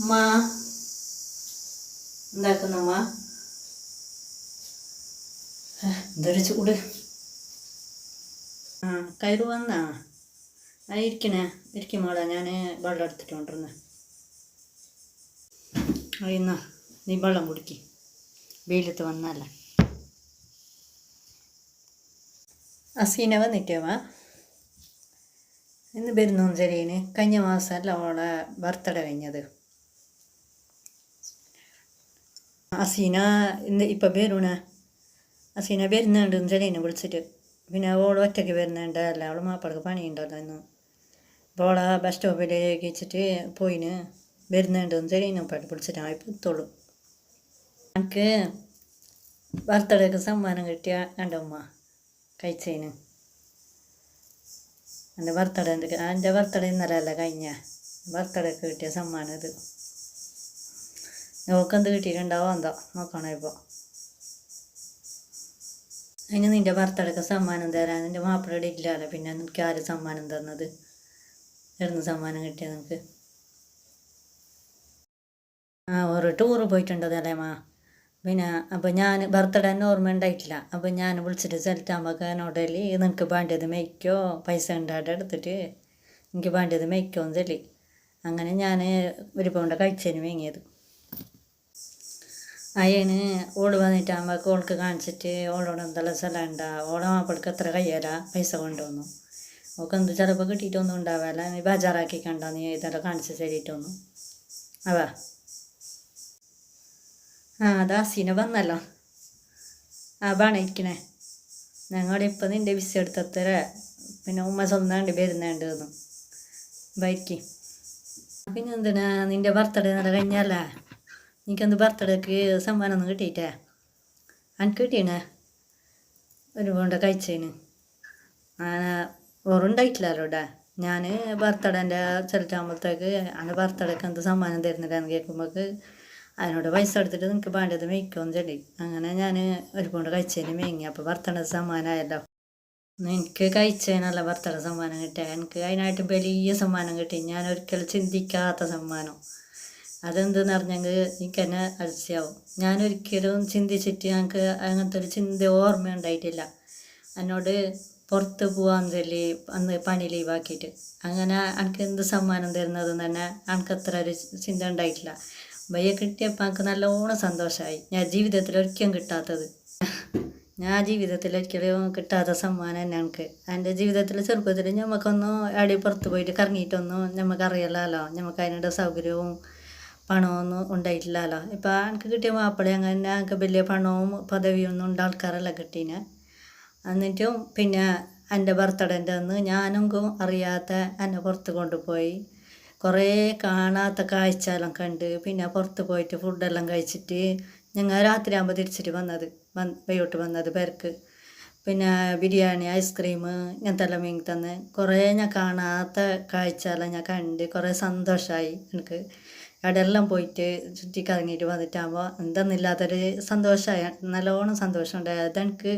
അമ്മ എന്താക്കുന്നമ്മ എന്തൊരു ചൂട്. ആ കയറ് വന്നാ. ആ ഇരിക്കണേ. ഇരിക്കും മോളെ. ഞാൻ വെള്ളം എടുത്തിട്ട് കൊണ്ടിരുന്നേ അയ്യുന്ന നീ വെള്ളം കുടിക്ക്. വെയിലത്ത് വന്നല്ല. അസീന വന്നിട്ടേവാ ഇന്ന് വരുന്നു ചെറിയന് കഴിഞ്ഞ മാസമല്ല അവളെ ബർത്ത്ഡേ കഴിഞ്ഞത്. അസീന ഇന്ന് ഇപ്പം വരണ. അസീന വരുന്നുണ്ട് ചെറിയനെ വിളിച്ചിട്ട്. പിന്നെ അവൾ ഒറ്റയ്ക്ക് വരുന്നുണ്ട്. അല്ല അവൾ മാപ്പിളക്ക് പണിയുണ്ടല്ലോ അപ്പോൾ അവളെ ബസ് സ്റ്റോപ്പിലേക്ക് വെച്ചിട്ട് പോയിന്. വരുന്നുണ്ട് ചെറിയനെ പാട്ട് വിളിച്ചിട്ട്. ആ ഇപ്പം എത്തുള്ളൂ. എനിക്ക് ബർത്ത്ഡേക്ക് സമ്മാനം കിട്ടിയ എന്റെ ഉമ്മ കഴിച്ചതിന് എന്റെ ബർത്ത്ഡേ എന്റെ ബർത്ത്ഡേ ഇന്നലെ അല്ല കഴിഞ്ഞ. ബർത്ത്ഡേക്ക് കിട്ടിയ സമ്മാനം ഇത്. നോക്കെന്ത് കിട്ടിയിട്ടുണ്ടാവോ എന്താ നോക്കണം ഇപ്പോൾ അതിന് നിന്റെ ബർത്ത്ഡേക്ക് സമ്മാനം തരാൻ നിന്റെ മാപ്പിളയുടെ ഇല്ലാതെ പിന്നെ നിനക്ക് ആര് സമ്മാനം തന്നത്? എവിടുന്ന് സമ്മാനം കിട്ടിയത് നിനക്ക്? ആ ഒരു ടൂറ് പോയിട്ടുണ്ടതല്ലേ മാ. പിന്നെ അപ്പോൾ ഞാൻ ബർത്ത്ഡേ തന്നെ ഓർമ്മ ഉണ്ടായിട്ടില്ല. അപ്പോൾ ഞാൻ വിളിച്ചിട്ട് സ്ഥലത്താകുമ്പോൾ എന്നോടേൽ നിനക്ക് വേണ്ടത് മേയ്ക്കോ? പൈസ ഉണ്ടായിട്ട് എടുത്തിട്ട്? എനിക്ക് വേണ്ടത് മേയ്ക്കോ എന്ന് ചൊല്ലി. അങ്ങനെ ഞാൻ ഒരു പൗണ്ട കഴിച്ചതിന് വാങ്ങിയത് അയ്യന് ഓട് വന്നിട്ടാകുമ്പോൾ ഓൾക്ക് കാണിച്ചിട്ട് ഓളോട് എന്തെല്ലാം സ്ഥലം ഉണ്ടാ ഓളെ എത്ര കയ്യല പൈസ കൊണ്ടുവന്നു. ഓൾക്ക് എന്ത് ചിലപ്പോൾ കിട്ടിയിട്ടൊന്നും ഉണ്ടാവില്ല നീ ബജാറാക്കി കണ്ട. നീ ഇതെല്ലാം കാണിച്ച് തരിയിട്ടൊന്നും. അവാ. ആ അതാ സീന വന്നല്ലോ. ആ ബാണ ഇരിക്കണേ. ഞങ്ങളിപ്പോൾ നിന്റെ വിസ എടുത്തത്ര പിന്നെ ഉമ്മ സ്വന്തം വരുന്നുണ്ട് ബൈക്ക് പിന്നെ എന്തിനാ? നിന്റെ ബർത്ത്ഡേ നല്ല കഴിഞ്ഞല്ലേ? എനിക്കെന്ത് ബർത്ത്ഡേക്ക് സമ്മാനം ഒന്നും കിട്ടിയിട്ടേ. എനിക്ക് കിട്ടിയണേ ഒരു പോണ്ട കഴിച്ചതിന് ഓറുണ്ടായിട്ടില്ലല്ലോ ഞാൻ ബർത്ത്ഡേന്റെ ചിലട്ടാകുമ്പോഴത്തേക്ക് എന്റെ ബർത്ത്ഡേക്ക് എന്ത് സമ്മാനം തരുന്നില്ലെന്ന് കേൾക്കുമ്പോൾ അതിനോട് പൈസ എടുത്തിട്ട് നിങ്ങൾക്ക് വേണ്ടത് മേയ്ക്കുമെന്ന് ചൊല്ലി. അങ്ങനെ ഞാൻ ഒരു പോണ്ട് കഴിച്ചതിന് മേങ്ങി. അപ്പോൾ ബർത്ത്ഡേ സമ്മാനമായല്ലോ. എനിക്ക് കഴിച്ചതിനല്ല ബർത്ത്ഡേ സമ്മാനം കിട്ടിയ എനിക്ക് അതിനായിട്ട് വലിയ സമ്മാനം കിട്ടി. ഞാൻ ഒരിക്കലും ചിന്തിക്കാത്ത സമ്മാനം. അതെന്തെന്ന് പറഞ്ഞെങ്കിൽ എനിക്ക് തന്നെ അലസ്യാവും ഞാൻ ഒരിക്കലും ചിന്തിച്ചിട്ട് ഞങ്ങൾക്ക് അങ്ങനത്തെ ഒരു ചിന്ത ഓർമ്മ ഉണ്ടായിട്ടില്ല. എന്നോട് പുറത്ത് പോവാൻ ചൊല്ലി അന്ന് പണി ലീവാക്കിയിട്ട് അങ്ങനെ എനിക്ക് എന്ത് സമ്മാനം തരുന്നതെന്ന് തന്നെ എനിക്ക് അത്ര ഒരു ചിന്ത ഉണ്ടായിട്ടില്ല. ഭയ്യ കിട്ടിയപ്പോൾ എനിക്ക് നല്ലോണം സന്തോഷമായി ഞാൻ ജീവിതത്തിൽ ഒരിക്കലും കിട്ടാത്തത്. ഞാൻ ജീവിതത്തിൽ ഒരിക്കലും കിട്ടാത്ത സമ്മാനം തന്നെ എനിക്ക് എന്റെ ജീവിതത്തിൽ ചെറുപ്പത്തിൽ നമുക്കൊന്നും എവിടെ പുറത്ത് പോയിട്ട് കറങ്ങിയിട്ടൊന്നും നമുക്ക് അറിയില്ലല്ലോ നമുക്ക് അതിനുള്ള സൗകര്യവും പണമൊന്നും ഉണ്ടായിട്ടില്ലല്ലോ. ഇപ്പം എനിക്ക് കിട്ടിയ മാപ്പിള അങ്ങനെ എനിക്ക് വലിയ പണവും പദവിയൊന്നും ഉണ്ട് ആൾക്കാരല്ല കിട്ടീനെ. എന്നിട്ടും പിന്നെ എന്റെ ബർത്ത്ഡേന്റെ അന്ന് ഞാനും അറിയാത്ത എന്നെ പുറത്ത് കൊണ്ടുപോയി. കുറേ കാണാത്ത കാഴ്ചയെല്ലാം കണ്ട് പിന്നെ പുറത്ത് പോയിട്ട് ഫുഡെല്ലാം കഴിച്ചിട്ട് ഞങ്ങൾ രാത്രിയാകുമ്പോൾ തിരിച്ചിട്ട് വന്നത് വന്ന് വൈകിട്ട് വന്നത് പേർക്ക്. പിന്നെ ബിരിയാണി ഐസ്ക്രീം ഇങ്ങനത്തെ എല്ലാം വാങ്ങി തന്ന്. കുറേ ഞാൻ കാണാത്ത കാഴ്ചയെല്ലാം ഞാൻ കണ്ട് കുറേ സന്തോഷമായി എനിക്ക്. അവിടെയെല്ലാം പോയിട്ട് ചുറ്റി കറങ്ങിയിട്ട് വന്നിട്ടാകുമ്പോൾ എന്തെന്നില്ലാത്തൊരു സന്തോഷമായി നല്ലോണം സന്തോഷമുണ്ടായി. അതെനിക്ക്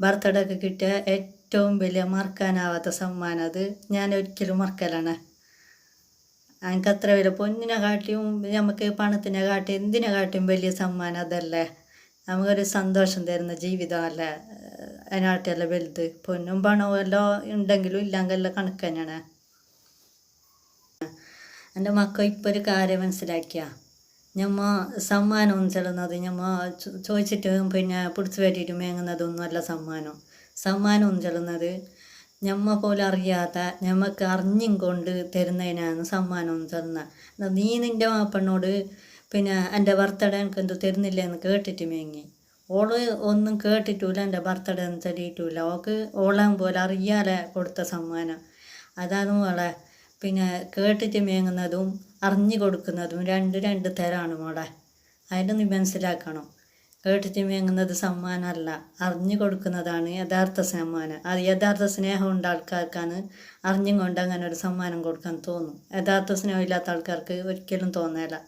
ബർത്ത്ഡേക്ക് കിട്ടിയ ഏറ്റവും വലിയ മറക്കാനാവാത്ത സമ്മാനം അത് ഞാൻ ഒരിക്കലും മറക്കലാണ്. എനിക്ക് അത്ര വില പൊന്നിനെ കാട്ടിയും നമുക്ക് പണത്തിനെ കാട്ടിയും എന്തിനെ കാട്ടിയും വലിയ സമ്മാനം അതല്ലേ? നമുക്കൊരു സന്തോഷം തരുന്ന ജീവിതം ജീവിതമല്ലേ അതിനാട്ടിയല്ല വലുത്. പൊന്നും പണവും എല്ലാം ഉണ്ടെങ്കിലും ഇല്ലെങ്കിലും കണക്ക് തന്നെയാണ്. എന്റെ മക്കൾ ഇപ്പോൾ ഒരു കാര്യം മനസ്സിലാക്കിയ? ഞമ്മ സമ്മാനം ചെല്ലുന്നത് ഞമ്മ ചോദിച്ചിട്ട് പിന്നെ പിടിച്ചു പറ്റിയിട്ട് മേങ്ങുന്നതൊന്നും അല്ല സമ്മാനം. സമ്മാനം ചെല്ലുന്നത് ഞമ്മ പോലെ അറിയാത്ത ഞമ്മക്ക് അറിഞ്ഞും കൊണ്ട് തരുന്നതിനാണ് സമ്മാനം തരുന്ന നീ നിന്റെ മാപ്പണ്ണോട് പിന്നെ എന്റെ ബർത്ത്ഡേ എനിക്ക് എന്ത് തരുന്നില്ല എന്ന് കേട്ടിട്ട് മേങ്ങി. ഓൾ ഒന്നും കേട്ടിട്ടില്ല എന്റെ ബർത്ത്ഡേ ഒന്നും തരിയിട്ടില്ല ഓക്ക് ഓളാൻ പോലെ അറിയാതെ കൊടുത്ത സമ്മാനം. അതാണ് മോളെ പിന്നെ കേട്ടിട്ട് മേങ്ങുന്നതും അറിഞ്ഞു കൊടുക്കുന്നതും രണ്ട് രണ്ട് തരമാണ് മോളെ. അതിന് നീ മനസ്സിലാക്കണം. കേട്ടിട്ട് മേങ്ങുന്നത് സമ്മാനമല്ല. അറിഞ്ഞു കൊടുക്കുന്നതാണ് യഥാർത്ഥ സമ്മാനം. അത് യഥാർത്ഥ സ്നേഹമുണ്ട് ആൾക്കാർക്കാണ് അറിഞ്ഞും കൊണ്ട് അങ്ങനെ ഒരു സമ്മാനം കൊടുക്കാൻ തോന്നും. യഥാർത്ഥ സ്നേഹമില്ലാത്ത ആൾക്കാർക്ക് ഒരിക്കലും തോന്നില്ല